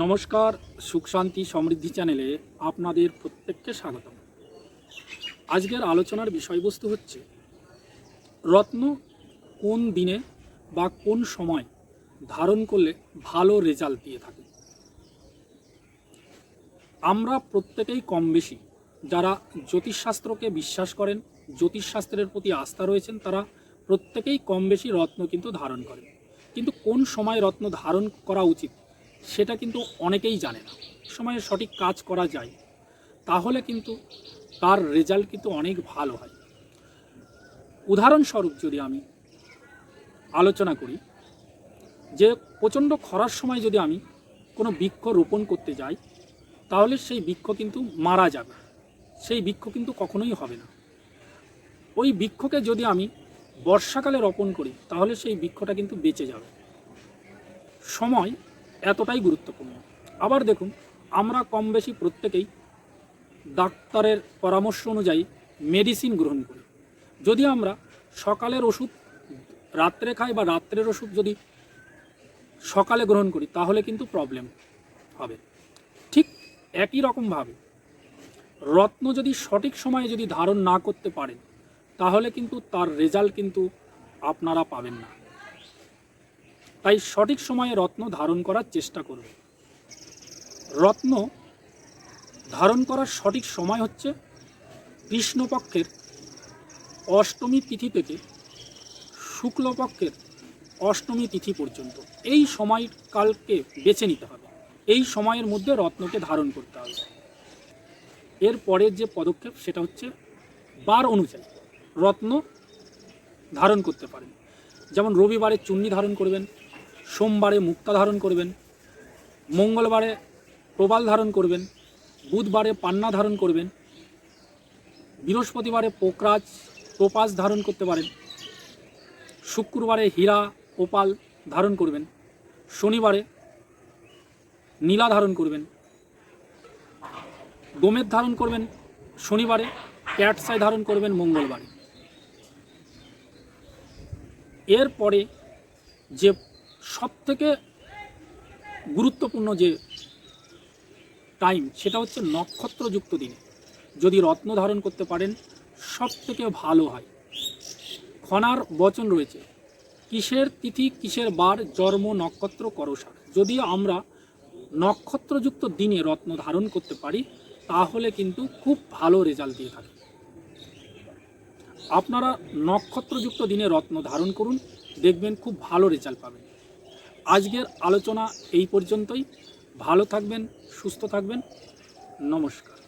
নমস্কার, সুখ শান্তি সমৃদ্ধি চ্যানেলে আপনাদের প্রত্যেককে স্বাগতম। আজকের আলোচনার বিষয়বস্তু হচ্ছে, রত্ন কোন দিনে বা কোন সময় ধারণ করলে ভালো রেজাল্ট দিয়ে থাকে? আমরা প্রত্যেকেই কম বেশি যারা জ্যোতিষশাস্ত্রকে বিশ্বাস করেন, জ্যোতিষশাস্ত্রের প্রতি আস্থা রয়েছেন, তারা প্রত্যেকেই কম বেশি রত্ন কিন্তু ধারণ করেন। কিন্তু কোন সময় রত্ন ধারণ করা উচিত? সেটা কিন্তু অনেকেই জানে না। সময়ে সঠিক কাজ করা যায়, তাহলে কিন্তু তার রেজাল্ট কিন্তু অনেক ভালো হয়। উদাহরণস্বরূপ যদি আমি আলোচনা করি, যে প্রচণ্ড খরার সময় যদি আমি কোনো বৃক্ষ রোপণ করতে যাই, তাহলে সেই বৃক্ষ কিন্তু মারা যাবে। সেই বৃক্ষ কিন্তু কখনোই হবে না। ওই বৃক্ষকে যদি আমি বর্ষাকালে রোপণ করি, তাহলে সেই বৃক্ষটা কিন্তু বেঁচে যাবে। সময় এতটাই গুরুত্বপূর্ণ। আবার দেখুন, আমরা কম বেশি প্রত্যেকেই ডাক্তারের পরামর্শ অনুযায়ী মেডিসিন গ্রহণ করি। যদি আমরা সকালের ওষুধ, রাত্রে খাই বা রাত্রের ওষুধ যদি সকালে গ্রহণ করি, তাহলে কিন্তু প্রবলেম হবে। ঠিক একই রকমভাবে রত্ন যদি সঠিক সময়ে যদি ধারণ না করতে পারেন, তাহলে কিন্তু তার রেজাল্ট কিন্তু আপনারা পাবেন না। তাই সঠিক সময়ে রত্ন ধারণ করার চেষ্টা করবে রত্ন ধারণ করার সঠিক সময় হচ্ছে কৃষ্ণপক্ষের অষ্টমী তিথি থেকে শুক্লপক্ষের অষ্টমী তিথি পর্যন্ত। এই সময়কালকে বেছে নিতে হবে। এই সময়ের মধ্যে রত্নকে ধারণ করতে হবে। এর পরের যে পদক্ষেপ সেটা হচ্ছে বার অনুযায়ী রত্ন ধারণ করতে পারেন। যেমন রবিবারে চুন্নি ধারণ করবেন সোমবারে মুক্তা ধারণ করবেন, মঙ্গলবারে প্রবাল ধারণ করবেন, বুধবারে পান্না ধারণ করবেন, বৃহস্পতিবারে পোকরাজ টোপাস ধারণ করতে পারেন, শুক্রবারে হীরা ওপাল ধারণ করবেন, শনিবারে নীলা ধারণ করবেন গোমেদ ধারণ করবেন, শনিবারে ক্যাটসাই ধারণ করবেন, মঙ্গলবারে। এরপরে যে সবথেকে গুরুত্বপূর্ণ যে টাইম সেটা হচ্ছে নক্ষত্রযুক্ত দিনে। যদি রত্ন ধারণ করতে পারেন সব থেকে ভালো হয়। খনার বচন রয়েছে, কিসের তিথি, কিসের বার, জন্ম, নক্ষত্র, করসার। যদি আমরা নক্ষত্রযুক্ত দিনে রত্ন ধারণ করতে পারি, তাহলে কিন্তু খুব ভালো রেজাল্ট দিয়ে থাকে। আপনারা নক্ষত্রযুক্ত দিনে রত্ন ধারণ করুন, দেখবেন খুব ভালো রেজাল্ট পাবেন। আজকের আলোচনা এই পর্যন্তই। ভালো থাকবেন সুস্থ থাকবেন। নমস্কার।